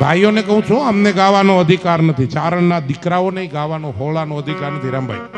ભાઈઓને કહું છું અમને ગાવાનો અધિકાર નથી. ચારણના દીકરાઓને ગાવાનો હોળાનો અધિકાર નથી. રામભાઈ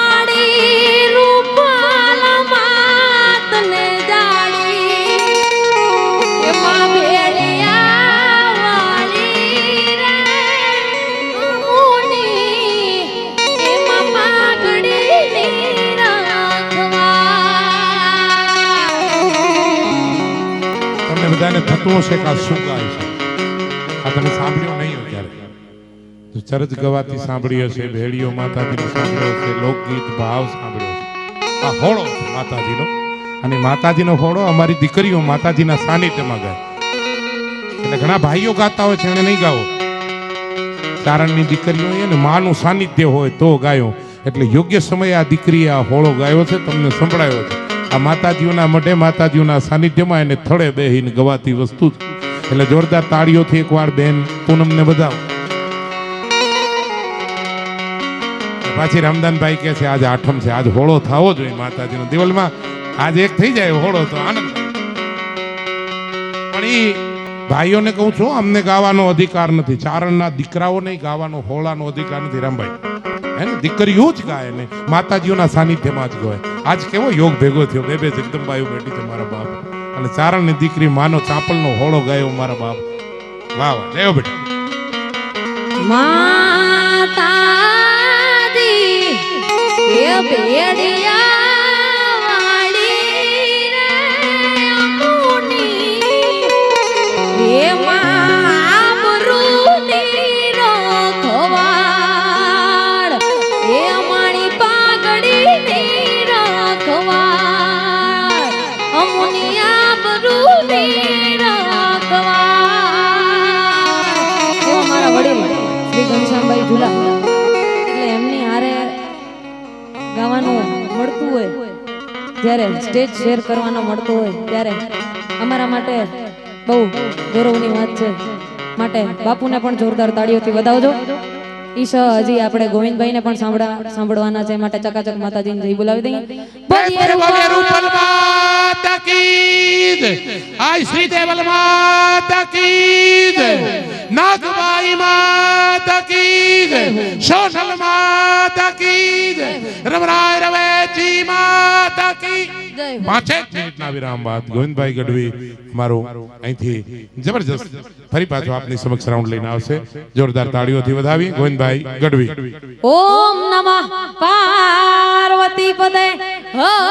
બધાને થતું હશે કે શું ગાય છે? આ તમે સાંભળ્યો નહીં ક્યારે તો ચરજ ગવાતી સાંભળી હશે, ભેળીઓ માતાજીનો સાંભળ્યો હશે, લોકગીત ભાવ સાંભળ્યો છે આ હોળો માતાજીનો. અને માતાજીનો હોળો અમારી દીકરીઓ માતાજીના સાનિધ્યમાં ગાય. એટલે ઘણા ભાઈઓ ગાતા હોય છે, એને નહીં ગાવો. ચારણની દીકરીઓ હોય ને માનું સાનિધ્ય હોય તો ગાયો. એટલે યોગ્ય સમયે આ દીકરીએ આ હોળો ગાયો છે, તમને સંભળાયો છે. આ માતાજીઓના મઢે માતાજીઓના સાનિધ્યમાં એને થળે બેહીને ગવાતી વસ્તુ છે. એટલે જોરદાર તાળીઓથી એકવાર બેન પૂનમને બધા પાછી રામદાનભાઈ કહે છે, આજે આઠમ છે, આજ હોળો થવો જોઈએ માતાજીનો. દિવલમાં આજ એક થઈ જાય હોળો તો આનંદ. પણ એ ભાઈઓને કહું છું, અમને ગાવાનો અધિકાર નથી. ચારણના દીકરાઓને ગાવાનો, હોળાનો અધિકાર નથી. રામભાઈ, હે ને? દીકરીઓ જ ગાય ને. માતાજીઓના સાનિધ્યમાં જ ગાય. આજ કેવો યોગ ભેગો થયો? બે બે જગદંબાઈઓ બેઠી છે મારા બાપ. અને ચારણની દીકરી માનો ચાંપલનો હોળો ગાયો મારા બાપ. વાહ વાહ. જયો બેટા. માતાજી, એ ભેડિયા ઝુલા એટલે એમની હારે ગાવાનું મળતું હોય જ્યારે સ્ટેજ શેર કરવાનો મળતો હોય ત્યારે અમારા માટે બહુ ગૌરવની વાત છે. માટે બાપુને પણ જોરદાર તાળીઓથી વધાવજો. ઈશ હજી આપણે ગોવિંદભાઈને પણ સાંભળવા સાંભળવાના છે. માટે ચકાચક માતાજીને જઈ બોલાવી દઈએ. આય શ્રી દેવલ માતા કી નાગબાઈ માતા સોનલ માતા કી જય. રમરાય રવેચી માતા કી. પાંચે મિનિટના વિરામ બાદ. ગોવિંદભાઈ ગઢવી મારો અહીંથી જબરજસ્ત ફરી પાછો આપની સમક્ષ રાઉન્ડ લઈને આવશે. જોરદાર તાળીઓથી વધાવી ગોવિંદભાઈ ગઢવી. ઓમ નમઃ પાર્વતી પદે. હર